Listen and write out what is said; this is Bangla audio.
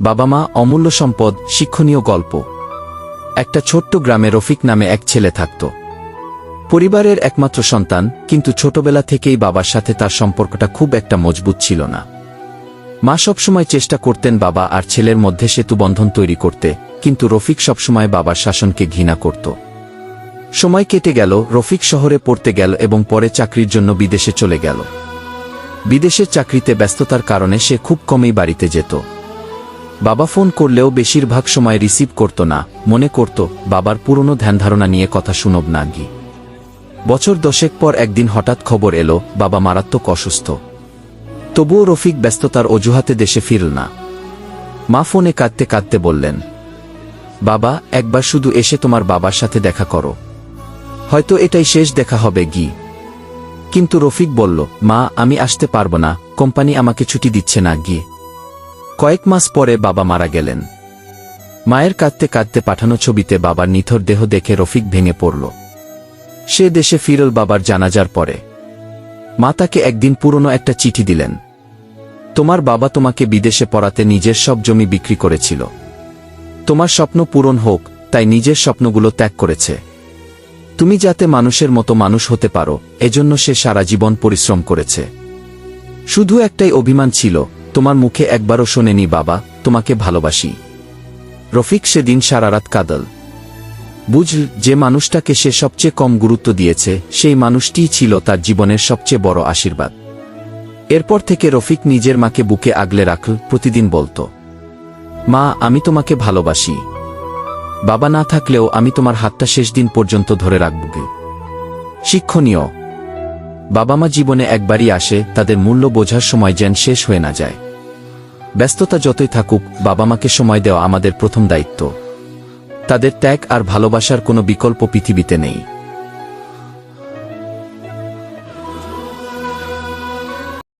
বাবা মা অমূল্য সম্পদ, শিক্ষণীয় গল্প। একটা ছোট্ট গ্রামে রফিক নামে এক ছেলে থাকত। পরিবারের একমাত্র সন্তান, কিন্তু ছোটবেলা থেকেই বাবার সাথে তার সম্পর্কটা খুব একটা মজবুত ছিল না। মা সবসময় চেষ্টা করতেন বাবা আর ছেলের মধ্যে সেতু বন্ধন তৈরি করতে, কিন্তু রফিক সবসময় বাবার শাসনকে ঘৃণা করত। সময় কেটে গেল, রফিক শহরে পড়তে গেল এবং পরে চাকরির জন্য বিদেশে চলে গেল। বিদেশের চাকরিতে ব্যস্ততার কারণে সে খুব কমই বাড়িতে যেত। বাবা ফোন করলেও বেশিরভাগ সময় রিসিভ করত না, মনে করত, বাবার পুরনো ধ্যানধারণা নিয়ে কথা শুনব না গি। বছর দশেক পর একদিন হঠাৎ খবর এলো, বাবা মারাত্মক অসুস্থ। তবুও রফিক ব্যস্ততার অজুহাতে দেশে ফিরল না। মা ফোনে কাঁদতে কাঁদতে বললেন, বাবা, একবার শুধু এসে তোমার বাবার সাথে দেখা করো। হয়তো এটাই শেষ দেখা হবে গি। কিন্তু রফিক বলল, মা, আমি আসতে পারব না, কোম্পানি আমাকে ছুটি দিচ্ছে না গিয়ে কয়েক মাস পরে বাবা মারা গেলেন। মায়ের কাঁদতে কাঁদতে পাঠানো ছবিতে বাবার নিথর দেহ দেখে রফিক ভেঙে পড়ল। সে দেশে ফিরল বাবার জানাজার পরে। মা তাকে একদিন পুরনো একটা চিঠি দিলেন। তোমার বাবা তোমাকে বিদেশে পড়াতে নিজের সব জমি বিক্রি করেছিল। তোমার স্বপ্ন পূরণ হোক, তাই নিজের স্বপ্নগুলো ত্যাগ করেছে। তুমি যাতে মানুষের মতো মানুষ হতে পারো, এজন্য সে সারা জীবন পরিশ্রম করেছে। শুধু একটাই অভিমান ছিল তোমার মুখে একবারও শোনেনি, বাবা, তোমাকে ভালোবাসি। রফিক সেদিন সারারাত কাদল। বুঝল যে মানুষটাকে সে সবচেয়ে কম গুরুত্ব দিয়েছে, সেই মানুষটিই ছিল তার জীবনের সবচেয়ে বড় আশীর্বাদ। এরপর থেকে রফিক নিজের মাকে বুকে আগলে রাখল প্রতিদিন বলতো, মা, আমি তোমাকে ভালোবাসি। বাবা না থাকলেও আমি তোমার হাতটা শেষ দিন পর্যন্ত ধরে রাখব শিক্ষণীয় বাবা মা জীবনে একবারই আসে, তাদের মূল্য বোঝার সময় যেন শেষ হয়ে না যায়। ব্যস্ততা যতই থাকুক বাবা মাকে সময় দেওয়া আমাদের প্রথম দায়িত্ব। তাদের ত্যাগ আর ভালোবাসার কোনো বিকল্প পৃথিবীতে নেই।